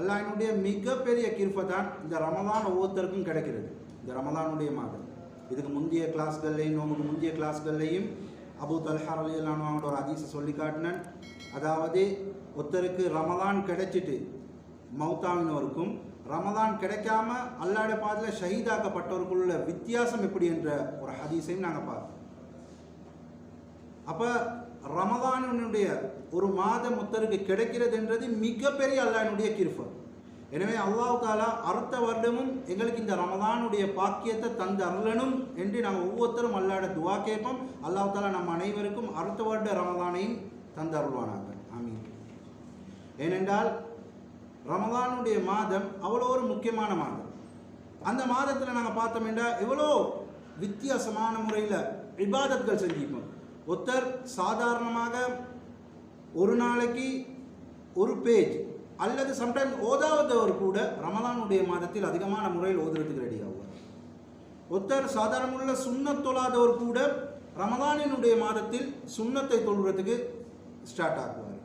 அல்லாஹினுடைய மிகப்பெரிய கிருப்பை தான் இந்த ரமதான் ஒவ்வொருத்தருக்கும் கிடைக்கிறது. இந்த ரமதானுடைய மாதம் இதுக்கு முந்தைய கிளாஸ்கள்லையும் நோம்புக்கு முந்தைய கிளாஸ்கள்லையும் அபு தல்ஹா அலி அவங்களோட ஒரு அதிசை சொல்லி காட்டினேன். அதாவது ஒருத்தருக்கு ரமதான் கிடைச்சிட்டு மௌத்தாவினோருக்கும் ரமதான் கிடைக்காம அல்லாட பாதையில் ஷஹீதாக்கப்பட்டவருக்குள்ள வித்தியாசம் எப்படி என்ற ஒரு ஹதீஸையும் நாங்கள் பார்த்தோம். அப்போ ரமதானுடைய ஒரு மாதம் ஒருத்தருக்கு கிடைக்கிறது என்றது மிகப்பெரிய அல்லாஹினுடைய கிருஃபர் எனவே அல்லாஹ் தாலா அடுத்த வருடமும் எங்களுக்கு இந்த ரமதானுடைய பாக்கியத்தை தந்து அருளணும் என்று நாங்கள் ஒவ்வொருத்தரும் அல்லாட துவா கேட்போம். அல்லாஹ் தாலா நம் அனைவருக்கும் அடுத்த வருட ரமதானையும் தந்து அருள்வானாங்க ஆமீன். ஏனென்றால் ரமதானுடைய மாதம் அவ்வளோ ஒரு முக்கியமான மாதம். அந்த மாதத்தில் நாங்கள் பார்த்தோம்னா எவ்வளோ வித்தியாசமான முறையில் இபாதத்கள் செஞ்சுப்போம் ஒருத்தர் சாதாரணமாக ஒரு நாளைக்கு ஒரு பேஜ் அல்லது சம்டைம் ஓதாவதவர் கூட ரமலானுடைய மாதத்தில் அதிகமான முறையில் ஓதுறதுக்கு ரெடி ஆகுவார் ஒருத்தர் சாதாரணமுள்ள சுண்ணத் தொழாதவர் கூட ரமலானினுடைய மாதத்தில் சுண்ணத்தை தொழுறதுக்கு ஸ்டார்ட் ஆகுவார்.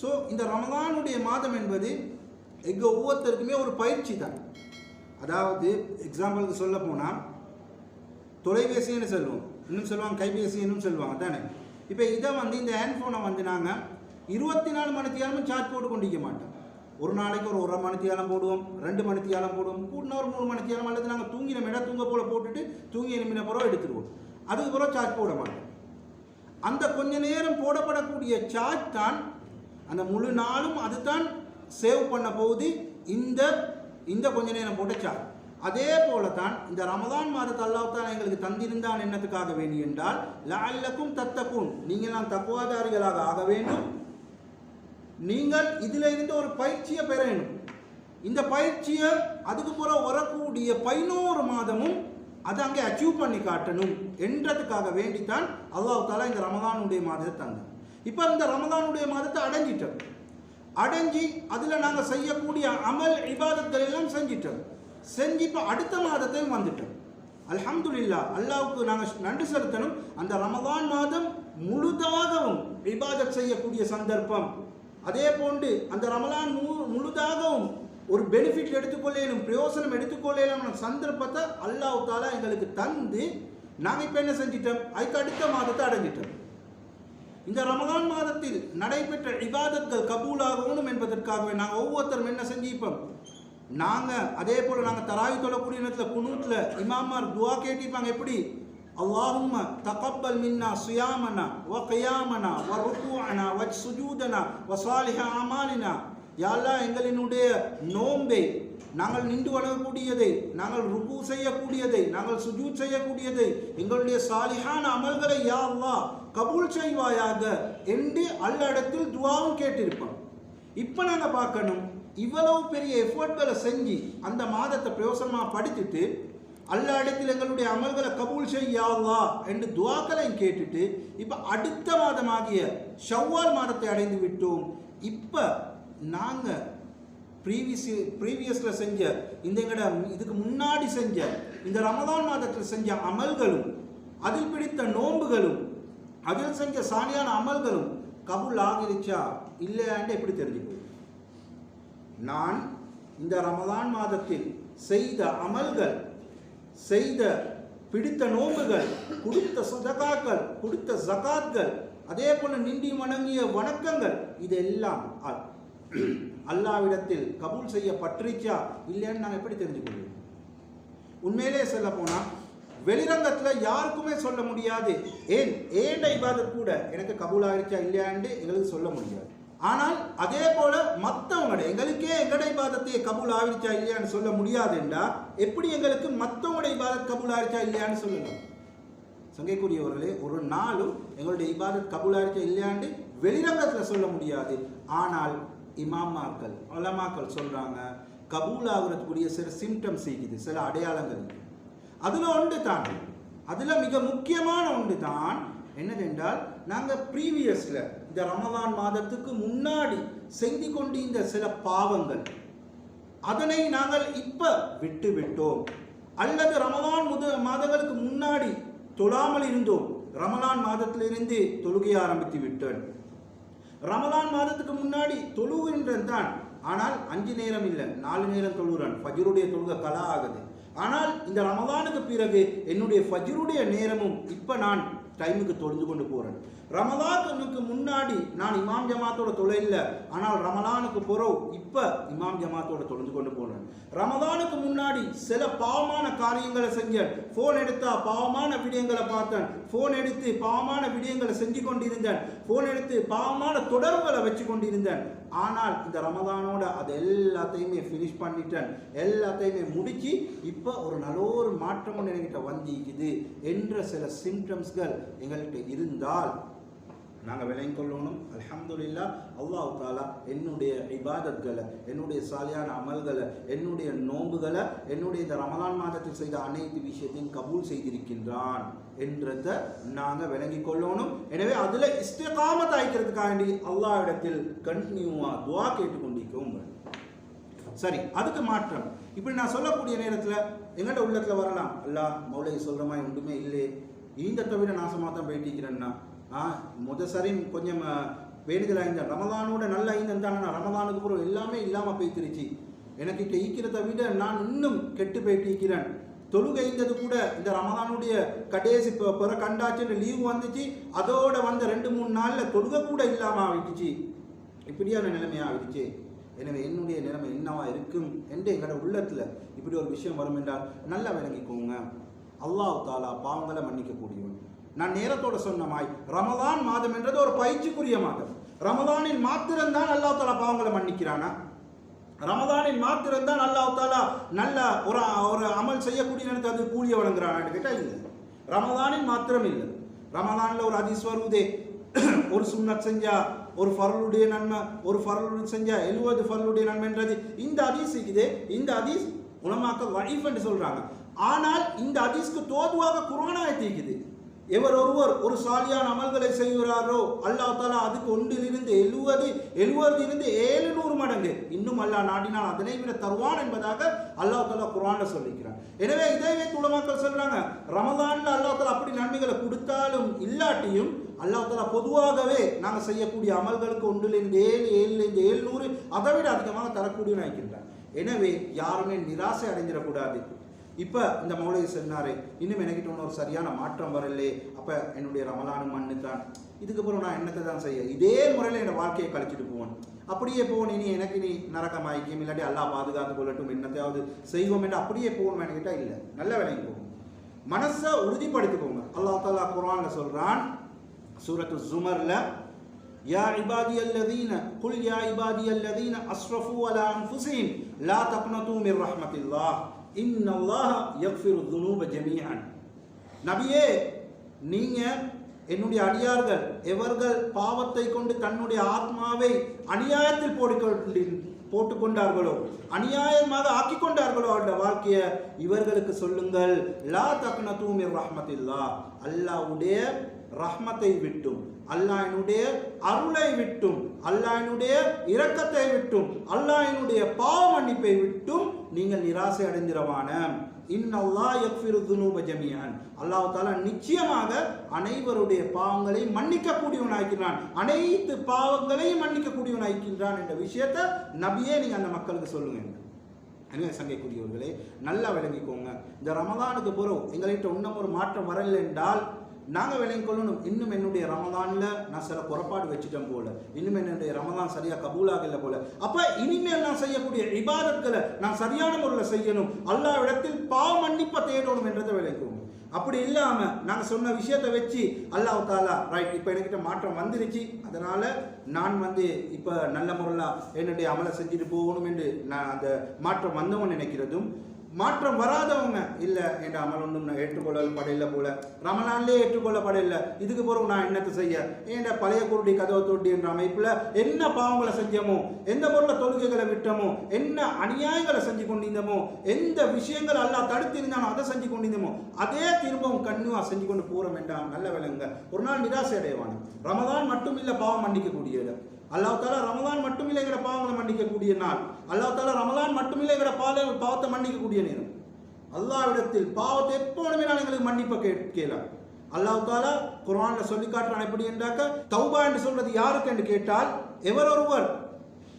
ஸோ இந்த ரமலானுடைய மாதம் என்பது எங்கள் ஒவ்வொருத்தருக்குமே ஒரு பயிற்சி தான். அதாவது எக்ஸாம்பிளுக்கு சொல்ல போனால் தொலைபேசின்னு சொல்லுவோம். இன்னும் சொல்லுவாங்க கைபேசி இன்னும் சொல்லுவாங்க தானே இப்போ இதை வந்து இந்த ஹேண்ட்ஃபோனை வந்து நாங்கள் இருபத்தி நாலு மணித்தியாலமும் சார்ஜ் போட்டு கொண்டிருக்க மாட்டோம். ஒரு நாளைக்கு ஒரு ஒரு மணித்தியாலம் போடுவோம் ரெண்டு மணித்தியாலம் போடுவோம் கூட்டினா ஒரு மூணு மணித்தியாலம் அல்லது நாங்கள் தூங்கின இடம் தூங்க போல போட்டுட்டு தூங்கி எலும்பின பிறகு எடுத்துருவோம். அதுக்கு பிறகு சார்ஜ் போட மாட்டோம். அந்த கொஞ்ச நேரம் போடப்படக்கூடிய சார்ஜ் தான் அந்த முழு நாளும் அதுதான் சேவ் பண்ண போகுது. இந்த இந்த கொஞ்ச நேரம் போட்ட சார்ஜ் அதே போல தான் இந்த ரமதான் மாதத்தை அல்லாஹ்தான் எங்களுக்கு தந்திருந்தான் என்னத்துக்காக வேண்டி என்றால் லல்லக்கும் தத்தக்கும் நான் தக்குவாதாரிகளாக ஆக வேண்டும். நீங்கள் இதில் இருந்து ஒரு பயிற்சியை பெற வேண்டும். இந்த பயிற்சியை அதுக்கு பிற வரக்கூடிய பதினோரு மாதமும் அதை அங்கே அச்சீவ் பண்ணி காட்டணும் என்றதுக்காக வேண்டித்தான் அல்லாஹ் தாலா இந்த ரமதானுடைய மாதத்தை தந்தார் இப்போ இந்த ரமதானுடைய மாதத்தை அடைஞ்சிட்டோம். அடைஞ்சி அதில் நாங்கள் செய்யக்கூடிய அமல் விவாதத்தை எல்லாம் செஞ்சிட்டோம். செஞ்சு இப்போ அடுத்த மாதத்தையும் வந்துட்டோம். அல்ஹம்துல்லா அல்லாவுக்கு நாங்கள் நன்றி செலுத்தணும். அந்த ரமதான் மாதம் முழுதாகவும் விவாதம் செய்யக்கூடிய சந்தர்ப்பம். அதே போன்று அந்த ரமலான் மு முழுதாகவும் ஒரு பெனிஃபிட் எடுத்துக்கொள்ளேனும் பிரயோசனம் எடுத்துக்கொள்ளேனும் சந்தர்ப்பத்தை அல்லாஹ் தாலா எங்களுக்கு தந்து நாங்கள் இப்போ என்ன செஞ்சிட்டோம்? அதுக்கு அடுத்த மாதத்தை அடைஞ்சிட்டோம். இந்த ரமலான் மாதத்தில் நடைபெற்ற விவாதங்கள் கபூலாகணும் என்பதற்காகவே நாங்கள் ஒவ்வொருத்தரும் என்ன செஞ்சிப்போம் நாங்கள் அதே போல் நாங்கள் தராவி தொழக்கூடிய நேரத்தில் குனூத்தில் இமாமார் துவா கேட்டிருப்பாங்க. எப்படி? அல்லாஹும் தகப்பல் மின்னா சுயாமனா வ கயாமனா வ ருக்குவானா வ சுஜூதனா வ சாலிஹ அமாலினா. யாழ்லா எங்களினுடைய நோம்பை நாங்கள் நின்று வழங்கக்கூடியதை நாங்கள் ருக்கு செய்யக்கூடியதை நாங்கள் சுஜூத் செய்யக்கூடியதை எங்களுடைய சாலிஹான அமல்களை யா அல்லா கபூல் செய்வாயாக என்று அல்ல இடத்தில் துவாவும் கேட்டிருப்பான். இப்போ நாங்கள் பார்க்கணும். இவ்வளவு பெரிய எஃபர்ட்களை செஞ்சு அந்த மாதத்தை பிரயோசனமாக படிச்சுட்டு அல்ல இடத்தில் எங்களுடைய அமல்களை கபூல் செய்யாவா என்று துவாக்களையும் கேட்டுட்டு இப்போ அடுத்த மாதமாகிய ஷவ்வால் மாதத்தை அடைந்து விட்டோம். இப்போ நாங்கள் ப்ரீவியஸ் ப்ரீவியஸில் செஞ்ச இந்த எங்கட இதுக்கு முன்னாடி செஞ்ச இந்த ரமதான் மாதத்தில் செஞ்ச அமல்களும் அதில் பிடித்த நோன்புகளும் அதில் செஞ்ச சாணியான அமல்களும் கபூல் ஆகிருச்சா? இல்லையாண்டு எப்படி தெரிஞ்சுக்கணும் நான் இந்த ரமதான் மாதத்தில் செய்த அமல்கள் செய்த பிடித்த நோம்புகள் கொடுத்த சதகாக்கள் கொடுத்த ஜகாத்கள் அதே போல நின்றி வணங்கிய வணக்கங்கள் இதெல்லாம் அல்லாவிடத்தில் கபூல் செய்ய பற்றிச்சா இல்லைன்னு நான் எப்படி தெரிஞ்சுக்கொள்வேன் உண்மையிலே சொல்ல போனால் வெளிரங்கத்தில் யாருக்குமே சொல்ல முடியாது. ஏன்? ஏண்ட இபாதத் கூட? எனக்கு கபூல் ஆயிருச்சா எங்களுக்கு சொல்ல முடியாது. ஆனால் அதே போல மற்றவங்களோட எங்களுக்கே எங்கட இபாதத்தை கபூல் ஆயிருச்சா இல்லையான்னு சொல்ல முடியாதுண்டா. எப்படி எங்களுக்கு மற்றவங்களோட இபாதத் கபூல் ஆயிருச்சா இல்லையான்னு சொல்லலாம் சங்கைக்குரியவர்களே ஒரு நாளும் எங்களுடைய இபாதத் கபூல் ஆயிருச்சா இல்லையாண்டு வெளிரங்கத்தில் சொல்ல முடியாது. ஆனால் இமாமாக்கள் அலமாக்கள் சொல்றாங்க கபூல் ஆகுறதுக்குரிய சில சிம்டம்ஸ் இருக்குது சில அடையாளங்கள் இருக்குது. அதில் ஒன்று தான். அதில் மிக முக்கியமான ஒன்று தான் என்னதென்றால் நாங்கள் ப்ரீவியஸில் இந்த ரமதான் மாதத்துக்கு முன்னாடி செய்து கொண்டிருந்த சில பாவங்கள் அதனை நாங்கள் இப்போ விட்டு விட்டோம். அல்லது ரமதான் முத மாதங்களுக்கு முன்னாடி தொழாமல் இருந்தோம். ரமலான் மாதத்திலிருந்து தொழுகையை ஆரம்பித்து விட்டேன் ரமலான் மாதத்துக்கு முன்னாடி தொழுகின்றன் தான் ஆனால் அஞ்சு நேரம் இல்லை நாலு நேரம் தொழுகிறான். ஃபஜ்ருடைய தொழுகை கலா ஆகுது ஆனால் இந்த ரமதானுக்கு பிறகு என்னுடைய ஃபஜ்ருடைய நேரமும் இப்போ நான் டைமுக்கு தொழுந்து கொண்டு போகிறேன் ரமலானுக்கு முன்னாடி நான் இமாம் ஜமாத்தோட தொழில ஆனால் ரமலானுக்கு பிறகு இப்போ இமாம் ஜமாத்தோட தொலைஞ்சு கொண்டு போனேன். ரமலானுக்கு முன்னாடி சில பாவமான காரியங்களை செஞ்சேன். ஃபோன் எடுத்தா பாவமான விடயங்களை பார்த்தேன். ஃபோன் எடுத்து பாவமான விடயங்களை செஞ்சு கொண்டிருந்தேன். ஃபோன் எடுத்து பாவமான தொடர்புகளை வச்சு கொண்டிருந்தேன். ஆனால் இந்த ரமதானோட அது எல்லாத்தையுமே ஃபினிஷ் பண்ணிட்டேன். எல்லாத்தையுமே முடிச்சு இப்போ ஒரு நல்ல ஒரு மாற்றம் என்கிட்ட வந்திக்குது என்ற சில சிம்டம்ஸ்கள் எங்கள்கிட்ட இருந்தால் நாங்கள் விளங்கிக் கொள்ளணும். அலமதுல்லா அல்லாஹ் தாலா என்னுடைய இபாதத்களை என்னுடைய சாலியான அமல்களை என்னுடைய நோன்புகளை என்னுடைய இந்த ரமலான் மாதத்தில் செய்த அனைத்து விஷயத்தையும் கபூல் செய்திருக்கின்றான் என்றதை நாங்கள் விளங்கி கொள்ளணும். எனவே அதில் இஸ்திகாமத் ஆயிக்கிறதுக்காண்டி இடத்தில் கண்டினியூவாக துவா கேட்டுக்கொண்டிருக்கோம் சரி அதுக்கு மாற்றம். இப்படி நான் சொல்லக்கூடிய நேரத்தில் எங்கள்கிட்ட உள்ளத்தில் வரலாம். அல்லா மௌலை சொல்கிற மாதிரி ஒன்றுமே இல்லை இந்த தவிர நாசமாக தான் போயிட்டிருக்கிறேன்னா முத சரி கொஞ்சம் வேண்டுதலாக இருந்தேன் ரமதானோட நல்லா இருந்தேன் நான் ரமதானுக்கு அப்புறம் எல்லாமே இல்லாமல் போய்த்திருச்சு. எனக்கு இப்போ ஈக்கிறத விட நான் இன்னும் கெட்டு போயிட்டிருக்கிறேன் தொழுகை இருந்தது கூட இந்த ரமதானுடைய கடைசி பிற கண்டாச்சுன்னு லீவு வந்துச்சு. அதோட வந்த ரெண்டு மூணு நாளில் தொழுகை கூட இல்லாமல் ஆகிடுச்சு. இப்படியான நிலைமையாக ஆகிடுச்சு. எனவே என்னுடைய நிலைமை என்னவா இருக்கும் என்று எங்களோட உள்ளத்தில் இப்படி ஒரு விஷயம் வரும் என்றால் நல்லா விளங்கிக்கோங்க. அல்லாஹ் தாலா பாவங்களை மன்னிக்கக்கூடியவன். நான் நேரத்தோட சொன்னமாய் ரமதான் மாதம் என்றது ஒரு பயிற்சிக்குரிய மாதம். ரமதானில் மாத்திரம்தான் அல்லா தாலா பாவங்களை மன்னிக்கிறானா? ரமதானில் மாத்திரம்தான் அல்லா தாலா நல்ல ஒரு ஒரு அமல் செய்யக்கூடிய நேரத்துக்கு அது கூலிய வழங்குறானான்னு கேட்டால் இல்லை. ரமதானில் மாத்திரம் இல்லை. ரமதானில் ஒரு ஹதீஸ் ஒரு சுண்ணத் செஞ்சா ஒரு ஃபரலுடைய நன்மை ஒரு ஃபரலுடன் செஞ்சா எழுபது ஃபரலுடைய நன்மைன்றது இந்த அதீஸ் இருக்குது. இந்த அதீஸ் உலமாக்க வழிஃப் என்று சொல்கிறாங்க ஆனால் இந்த அதீஸ்க்கு தோதுவாக குரானாக தீக்குது எவர் ஒருவர் ஒரு சாலியான அமல்களை செய்கிறாரோ அல்லாஹ் தாலா அதுக்கு ஒன்றிலிருந்து எழுவது எழுவதிலிருந்து ஏழுநூறு மடங்கு. இன்னும் அல்லாஹ் நாடினால் அதனை விட தருவான் என்பதாக அல்லாஹ் தாலா குரான சொல்லிக்கிறான். எனவே இதே துளமாக்கள் சொல்றாங்க ரமதான்ல அல்லாஹ் தாலா அப்படி நன்மைகளை கொடுத்தாலும் இல்லாட்டியும் அல்லாஹ் தாலா பொதுவாகவே நாங்கள் செய்யக்கூடிய அமல்களுக்கு ஒன்றிலிருந்து ஏழு ஏழுலேருந்து ஏழ்நூறு அதை விட அதிகமாக தரக்கூடிய நினைக்கின்றார் எனவே யாருமே நிராசை அடைஞ்சிடக்கூடாது இப்போ இந்த மௌலை சொன்னாரு இன்னும் எனக்கிட்ட ஒன்றும் ஒரு சரியான மாற்றம் வரலே அப்போ என்னுடைய ரமலானும் மண்ணு தான் இதுக்கப்புறம் நான் என்னத்தை தான் செய்ய இதே முறையில் என்னோட வாழ்க்கையை கழிச்சிட்டு போவேன் அப்படியே போகணும் இனி எனக்கு நீ நரகமாய்க்கும் இல்லாட்டி அல்லாஹ் பாதுகாத்து கொள்ளட்டும் என்னத்தையாவது செய்வோம் என்று அப்படியே போகணும் என்கிட்ட இல்லை நல்ல வேலைக்கு போகும் மனசை உறுதிப்படுத்திக்கோங்க அல்லாஹ் தாலா குர்ஆன்ல சொல்றான் சூரத்து ஜுமர்ல يا عبادي الذين قل يا عبادي الذين اسرفوا على انفسهم لا تقنطوا من رحمه الله இன்னல்லாஹ் ஜமீஆன் நபியே நீங்கள் என்னுடைய அடியார்கள் எவர்கள் பாவத்தை கொண்டு தன்னுடைய ஆத்மாவை அநியாயத்தில் போட்டு போட்டுக்கொண்டார்களோ அநியாயமாக ஆக்கி கொண்டார்களோ அந்த வாழ்க்கையை இவர்களுக்கு சொல்லுங்கள். லா தக்ன தூமிர் ரஹமத்தில்லா. அல்லாவுடைய ரஹ்மத்தை விட்டும் அல்லாயினுடைய அருளை விட்டும் அல்லாயினுடைய இரக்கத்தை விட்டும் அல்லாயினுடைய பாவ மன்னிப்பை விட்டும் நீங்கள் நிராசை அடைந்திரவான. இன்னல்லா எஃபிருதுனூப ஜமியான் அல்லாஹ் தாலா நிச்சயமாக அனைவருடைய பாவங்களை மன்னிக்கக்கூடியவனாய்க்கிறான் அனைத்து பாவங்களையும் மன்னிக்கக்கூடியவனாய்க்கின்றான் என்ற விஷயத்தை நபியே நீங்கள் அந்த மக்களுக்கு சொல்லுங்க. எனவே சங்கைக்குரியவர்களே நல்லா விளங்கிக்கோங்க. இந்த ரமதானுக்கு பிறகு எங்கள்கிட்ட இன்னும் ஒரு மாற்றம் வரலை என்றால் நாங்கள் விளங்கி கொள்ளணும். இன்னும் என்னுடைய ரமதானில் நான் சில குறைபாடு வச்சுட்டேன் போல. இன்னும் என்னுடைய ரமதான் சரியாக கபூலாகல போல. அப்போ இனிமேல் நான் செய்யக்கூடிய இபாதத்களை நான் சரியான முறையில் செய்யணும். அல்லா இடத்தில் பாவ மன்னிப்பை தேடணும் என்றதை விளங்குவோம். அப்படி இல்லாமல் நாங்கள் சொன்ன விஷயத்தை வச்சு அல்லாஹ் தாலா ரைட் இப்போ என்கிட்ட மாற்றம் வந்துருச்சு. அதனால் நான் வந்து இப்போ நல்ல முறையில் என்னுடைய அமலை செஞ்சுட்டு போகணும் என்று நான் அந்த மாற்றம் வந்தவன் நினைக்கிறதும் மாற்றம் வராதவங்க இல்லை என் அமல் ஒன்றும் நான் ஏற்றுக்கொள்ளப்படையில போல. ரமணாலே ஏற்றுக்கொள்ளப்படையில. இதுக்கு பிறகு நான் என்னத்தை செய்ய? என் பழைய குருடி கதவை தொட்டி என்ற அமைப்பில் என்ன பாவங்களை செஞ்சோமோ எந்த பொருளை தொழுகைகளை விட்டோமோ என்ன அநியாயங்களை செஞ்சு கொண்டிருந்தோமோ எந்த விஷயங்கள் எல்லாம் தடுத்திருந்தானோ அதை செஞ்சு கொண்டிருந்தமோ அதே திரும்பவும் கண்ணுவா செஞ்சு கொண்டு போகிறோம் வேண்டாம் நல்ல விலங்க ஒரு நாள் நிராசை அடைவான் ரமதான் மட்டும் இல்லை பாவம் மன்னிக்கக்கூடியது அல்லாஹ் தாலா ரமலான் மட்டுமில்லை எங்கட பாவங்களை மன்னிக்கக்கூடிய நாள். அல்லாஹ் தாலா ரமலான் மட்டுமில்லை எங்கட பால பாவத்தை மன்னிக்கக்கூடிய நேரம். அல்லாவிடத்தில் பாவத்தை எப்போதுமே நான் எங்களுக்கு மன்னிப்பை கேட்கலாம் அல்லாஹ் தாலா குர்ஆன்ல சொல்லி காட்டுறான் எப்படி என்றாக்க தௌபா என்று சொல்றது யாருக்கு என்று கேட்டால் எவர் ஒருவர்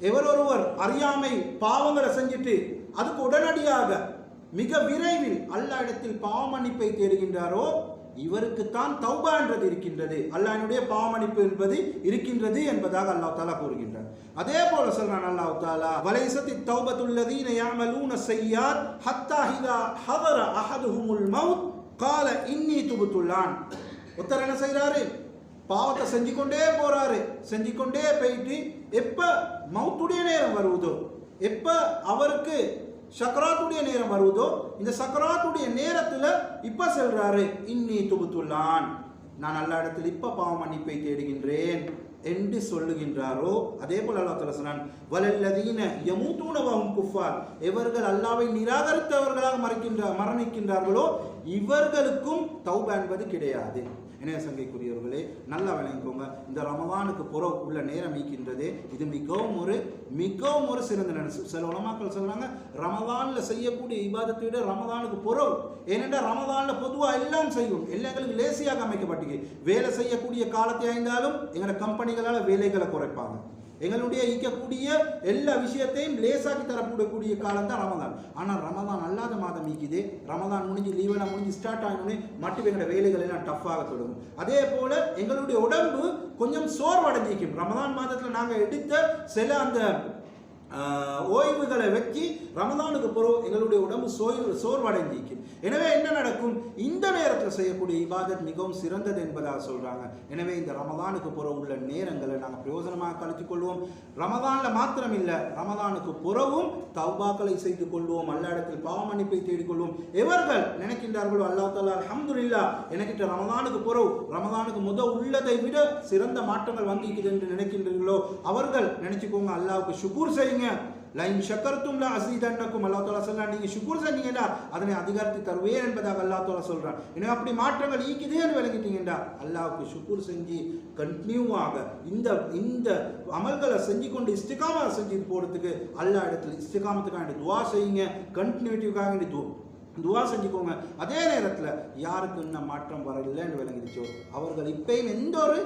எவரொருவர் அறியாமை பாவங்களை செஞ்சுட்டு அதுக்கு உடனடியாக மிக விரைவில் அல்லாஹ் இடத்தில் பாவ மன்னிப்பை தேடுகின்றாரோ இவருக்குத்தான் தௌபா என்றது இருக்கின்றது. அல்லாஹினுடைய பாவமணிப்பு என்பது இருக்கின்றது என்பதாக அல்லாஹ் தாலா கூறுகின்றார் அதே போல சொல்றான் அல்லாஹ் தாலா வலைசத்தி தௌபத்துல்லதீன யாமலூன செய்யாத் ஹத்தா ஹிதா ஹதர அஹதுஹுமுல் மவுத் கால இன்னி துபுத்துள்ளான் ஒருத்தர் என்ன செய்கிறாரு பாவத்தை செஞ்சு கொண்டே போறாரு. செஞ்சு கொண்டே போயிட்டு எப்ப மவுத்துடைய நேரம் வருவதோ எப்ப அவருக்கு சக்கராத்துடைய நேரம் வருவதோ இந்த சக்கராத்துடைய நேரத்தில் இப்போ செல்றாரு. இன்னி துபுத்துள்ளான் நான் நல்ல இடத்தில் இப்போ பாவ மன்னிப்பை தேடுகின்றேன் என்று சொல்லுகின்றாரோ அதே போல் அல்லா தஆலா சொன்னான் வலல்லதீன யமூதூன குஃபார் எவர்கள் அல்லாவை நிராகரித்தவர்களாக மறைக்கின்ற மரணிக்கின்றார்களோ இவர்களுக்கும் தௌபா என்பது கிடையாது. இணைய சங்கைக்குரியவர்களே நல்லா விளங்கிக்கோங்க. இந்த ரமவானுக்கு புற உள்ள நேரம் ஈக்கின்றது இது மிகவும் ஒரு மிகவும் ஒரு சிறந்த நினைச்சு சில உலமாக்கள் சொல்கிறாங்க ரமதானில் செய்யக்கூடிய இபாதத்தை விட ரமதானுக்கு புறவு. ஏனென்றால் ரமதானில் பொதுவாக எல்லாம் செய்யும். எல்லாம் எங்களுக்கு லேசியாக அமைக்கப்பட்டிருக்கு. வேலை செய்யக்கூடிய காலத்தை ஆய்ந்தாலும் எங்களோட கம்பெனிகளால் வேலைகளை குறைப்பாங்க. எங்களுடைய ஈக்கக்கூடிய எல்லா விஷயத்தையும் லேசாக்கி தரக்கூடக்கூடிய காலம் தான் ரமதான். ஆனால் ரமதான் அல்லாத மாதம் ஈக்குது ரமதான் முடிஞ்சு லீவெல்லாம் முடிஞ்சு ஸ்டார்ட் ஆகணும்னே மட்டும் எங்களோட வேலைகள் எல்லாம் டஃப்பாக தொடங்கும். அதே போல் எங்களுடைய உடம்பு கொஞ்சம் சோர்வடைஞ்சிக்கும் ரமதான் மாதத்தில் நாங்கள் எடுத்த சில அந்த ஓய்வுகளை வச்சு ரமதானுக்கு பிறகு எங்களுடைய உடம்பு சோய்வு சோர்வடைஞ்சிக்கும் எனவே என்ன நடக்கும்? இந்த நேரத்தில் செய்யக்கூடிய இபாதத் மிகவும் சிறந்தது என்பதாக சொல்கிறாங்க எனவே இந்த ரமதானுக்கு பிறகு உள்ள நேரங்களை நாங்கள் பிரயோஜனமாக கழித்துக் கொள்வோம். ரமதானில் மாத்திரம் இல்லை ரமதானுக்கு புறவும் தவ்பாக்களை செய்து கொள்வோம். அல்ல இடத்தில் பாவ மன்னிப்பை தேடிக்கொள்வோம் எவர்கள் நினைக்கின்றார்களோ அல்லா தாலா அல்ஹம்துலில்லா எனக்கிட்ட ரமதானுக்கு புறவு ரமதானுக்கு முத உள்ளதை விட சிறந்த மாற்றங்கள் வந்திருக்குது என்று நினைக்கின்றீர்களோ அவர்கள் நினைச்சுக்கோங்க அல்லாவுக்கு ஷுக்கூர் செய்யுங்க. லைன் ஷக்கர்த்தும் லா அசீதன்னக்கும் அல்லா தாலா சொல்றான் நீங்க ஷுக்கூர் செஞ்சீங்கடா அதனை அதிகாரத்தை தருவேன் என்பதாக அல்லா தாலா சொல்றான். ஏன்னா அப்படி மாற்றங்கள் ஈக்குதேன்னு விளங்கிட்டீங்கடா. அல்லாவுக்கு ஷுக்கூர் செஞ்சு கண்டினியூவாக இந்த இந்த அமல்களை செஞ்சு கொண்டு இஸ்திகாமா செஞ்சு போறதுக்கு அல்லா இடத்துல இஸ்திகாமத்துக்காக துவா செய்யுங்க. கண்டினியூட்டிவ்காக வேண்டி துவா துவா செஞ்சுக்கோங்க. அதே நேரத்தில் யாருக்கு இன்னும் மாற்றம் வரலைன்னு விளங்கிடுச்சோ? அவர்கள் இப்பயும் எந்த ஒரு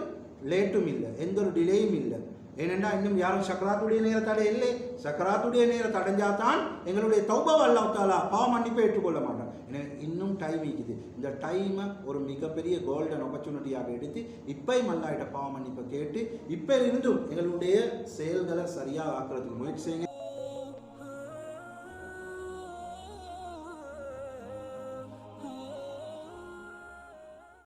லேட்டும் இல்லை எந்த ஒரு டிலேயும் இல்லை. ஏனென்றா இன்னும் யாரும் சக்கராத்துடைய நேரத்தடை இல்லை. சக்கராத்துடைய நேரத்தை அடைஞ்சாதான் எங்களுடைய தௌபாவை அல்லாஹ் தாலா மன்னிப்பை ஏற்றுக்கொள்ள மாட்டோம் எனக்கு இன்னும் டைம் இருக்குது. இந்த டைமை ஒரு மிகப்பெரிய கோல்டன் ஆப்பர்ச்சுனிட்டியாக எடுத்து இப்போ மல்லாயிட்ட பாவம் மன்னிப்பை கேட்டு இப்போ இருந்தும் எங்களுடைய செயல்களை சரியாக ஆக்குறதுக்கு முயற்சி செய்யுங்க.